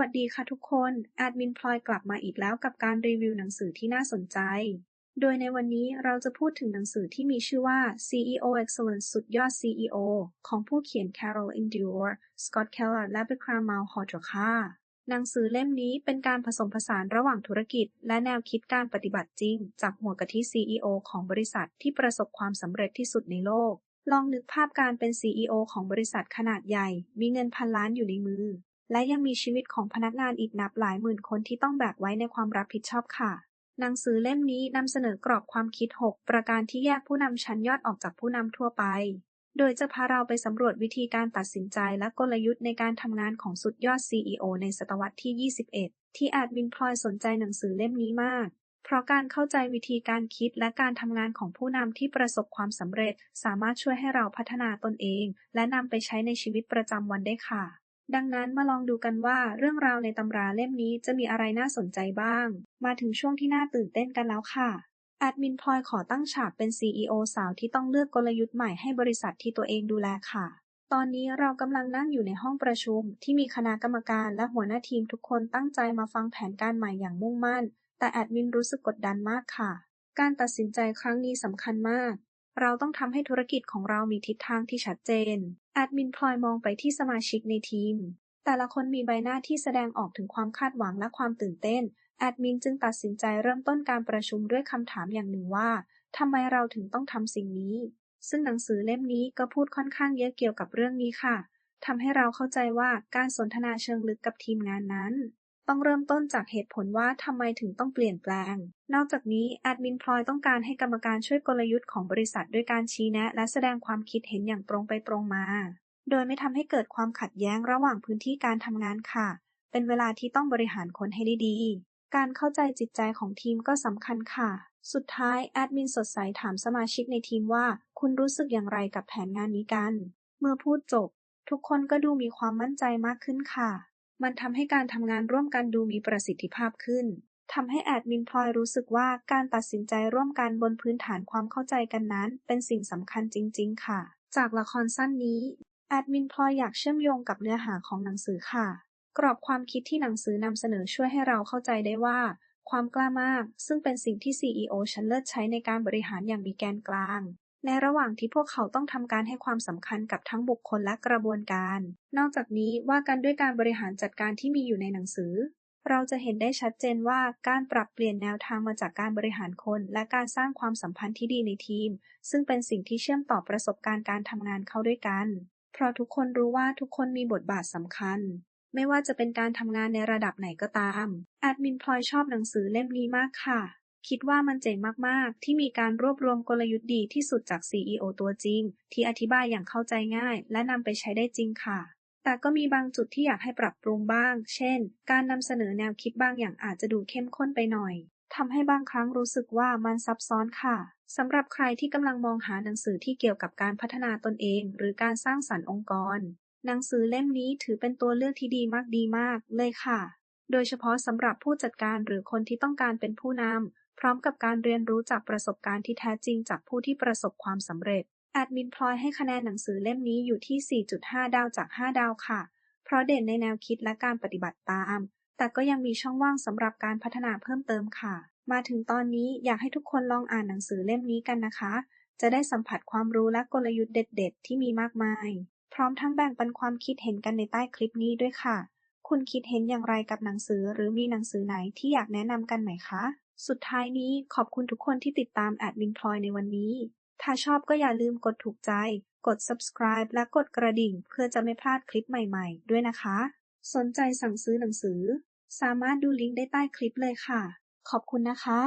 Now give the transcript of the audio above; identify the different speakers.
Speaker 1: วัสดีค่ะทุกคน แอดมินพลอยกลับมาอีกแล้วกับการรีวิวหนังสือที่น่าสนใจ โดยในวันนี้เราจะพูดถึงหนังสือที่มีชื่อว่า CEO Excellence สุดยอด CEO ของผู้เขียน Carol Endure Scott Keller และ Bikram Malhotra หนังสือเล่มนี้เป็นการผสมผสานระหว่างธุรกิจ และแนวคิดการปฏิบัติจริง จากหัวกะทิ CEO ของบริษัทที่ประสบความสำเร็จที่สุดในโลก ลองนึกภาพการเป็น CEO ของบริษัทขนาดใหญ่ มีเงินพันล้านอยู่ในมือ และยังมีชีวิตของพนักงานอีกนับหลายหมื่นคนที่ต้องแบกไว้ในความรับผิดชอบค่ะ หนังสือเล่มนี้นำเสนอกรอบความคิด 6 ประการที่แยกผู้นำชั้นยอดออกจากผู้นำทั่วไป โดยจะพาเราไปสำรวจวิธีการตัดสินใจและกลยุทธ์ในการทำงานของสุดยอด CEO ในศตวรรษที่ 21 ที่อาจวินพลอยสนใจหนังสือเล่มนี้มากเพราะการเข้าใจวิธีการคิดและการทำงานของผู้นำที่ประสบความสำเร็จ สามารถช่วยให้เราพัฒนาตนเอง และนำไปใช้ในชีวิตประจำวันได้ค่ะ ดังนั้นมาลองดูกันว่าเรื่องราวในตำราเล่มนี้จะมีอะไรน่าสนใจบ้าง มาถึงช่วงที่น่าตื่นเต้นกันแล้วค่ะ แอดมินพลอยขอตั้งฉากเป็น CEO สาวที่ต้องเลือกกลยุทธ์ใหม่ให้บริษัทที่ตัวเองดูแลค่ะ ตอนนี้เรากำลังนั่งอยู่ในห้องประชุม ที่มีคณะกรรมการและหัวหน้าทีมทุกคนตั้งใจมาฟังแผนการใหม่อย่างมุ่งมั่น แต่แอดมินรู้สึกกดดันมากค่ะ การตัดสินใจครั้งนี้สำคัญมาก เราต้องทำให้ธุรกิจของเรามีทิศทางที่ชัดเจน แอดมินพลอยมองไปที่สมาชิกในทีม แต่ละคนมีใบหน้าที่แสดงออกถึงความคาดหวังและความตื่นเต้น แอดมินจึงตัดสินใจเริ่มต้นการประชุมด้วยคำถามอย่างหนึ่งว่าทำไมเราถึงต้องทำสิ่งนี้ ซึ่งหนังสือเล่มนี้ก็พูดค่อนข้างเยอะเกี่ยวกับเรื่องนี้ค่ะทำให้เราเข้าใจว่าการสนทนาเชิงลึกกับทีมงานนั้น ต้องเริ่มต้นจากเหตุผลว่าทำไมถึงต้องเปลี่ยนแปลง นอกจากนี้แอดมินพลอยต้องการให้กรรมการช่วยกลยุทธ์ของบริษัทด้วยการชี้แนะ และแสดงความคิดเห็นอย่างตรงไปตรงมา โดยไม่ทำให้เกิดความขัดแย้งระหว่างพื้นที่การทำงานค่ะ เป็นเวลาที่ต้องบริหารคนให้ได้ดี การเข้าใจจิตใจของทีมก็สำคัญค่ะ สุดท้ายแอดมินสดใสถามสมาชิกในทีมว่า คุณรู้สึกอย่างไรกับแผนงานนี้กัน เมื่อพูดจบ ทุกคนก็ดูมีความมั่นใจมากขึ้นค่ะ มันทำให้การทำงานร่วมกันดูมีประสิทธิภาพขึ้นทำให้แอดมินพลอยรู้สึกว่าการตัดสินใจร่วมกันบนพื้นฐานความเข้าใจกันนั้น เป็นสิ่งสำคัญจริง ๆ ค่ะ จากละครสั้นนี้ แอดมินพลอยอยากเชื่อมโยงกับเนื้อหาของหนังสือค่ะ กรอบความคิดที่หนังสือนำเสนอช่วยให้เราเข้าใจได้ว่า ความกล้ามาก ซึ่งเป็นสิ่งที่ CEO ชั้นเลิศใช้ในการบริหารอย่างมีแกนกลาง ในระหว่างที่พวกเขาต้องทำการให้ความสำคัญกับทั้งบุคคลและกระบวนการ นอกจากนี้ว่ากันด้วยการบริหารจัดการที่มีอยู่ในหนังสือ เราจะเห็นได้ชัดเจนว่าการปรับเปลี่ยนแนวทางมาจากการบริหารคน และการสร้างความสัมพันธ์ที่ดีในทีม ซึ่งเป็นสิ่งที่เชื่อมต่อประสบการณ์การทำงานเข้าด้วยกัน เพราะทุกคนรู้ว่าทุกคนมีบทบาทสำคัญไม่ว่าจะเป็นการทำงานในระดับไหนก็ตาม แอดมินพลอยชอบหนังสือเล่มนี้มากค่ะ คิดว่ามันเจ๋งมาก ๆ ที่มีการรวบรวมกลยุทธ์ดีที่สุดจาก CEO ตัวจริง ที่อธิบายอย่างเข้าใจง่าย และนำไปใช้ได้จริงค่ะ แต่ก็มีบางจุดที่อยากให้ปรับปรุงบ้าง เช่น การนำเสนอแนวคิดบางอย่างอาจจะดูเข้มข้นไปหน่อยทำให้บางครั้งรู้สึกว่ามันซับซ้อนค่ะสำหรับใครที่กำลังมองหาหนังสือที่เกี่ยวกับการพัฒนาตนเอง หรือการสร้างสรรค์องค์กร หนังสือเล่มนี้ถือเป็นตัวเลือกที่ดีมากดีมากเลยค่ะ โดยเฉพาะสำหรับผู้จัดการหรือคนที่ต้องการเป็นผู้นำ พร้อมกับการเรียนรู้จากประสบการณ์ที่แท้จริงจากผู้ที่ประสบความสำเร็จ แอดมินพลอยให้คะแนนหนังสือเล่มนี้อยู่ที่ 4.5 ดาวจาก 5 ดาวค่ะ เพราะเด่นในแนวคิดและการปฏิบัติตาม แต่ก็ยังมีช่องว่างสำหรับการพัฒนาเพิ่มเติมค่ะ มาถึงตอนนี้อยากให้ทุกคนลองอ่านหนังสือเล่มนี้กันนะคะ จะได้สัมผัสความรู้และกลยุทธ์เด็ด ๆ ที่มีมากมาย พร้อมทั้งแบ่งปันความคิดเห็นกันในใต้คลิปนี้ด้วยค่ะ คุณคิดเห็นอย่างไรกับหนังสือ หรือมีหนังสือไหนที่อยากแนะนำกันไหมคะ สุดท้ายนี้ขอบคุณทุกคนที่ติดตามแอดมินพลอยในวันนี้ ถ้าชอบก็อย่าลืมกดถูกใจ กด subscribe และกดกระดิ่งเพื่อจะไม่พลาดคลิปใหม่ๆ ด้วยนะคะ สนใจสั่งซื้อหนังสือ สามารถดูลิงก์ได้ใต้คลิปเลยค่ะ ขอบคุณนะคะ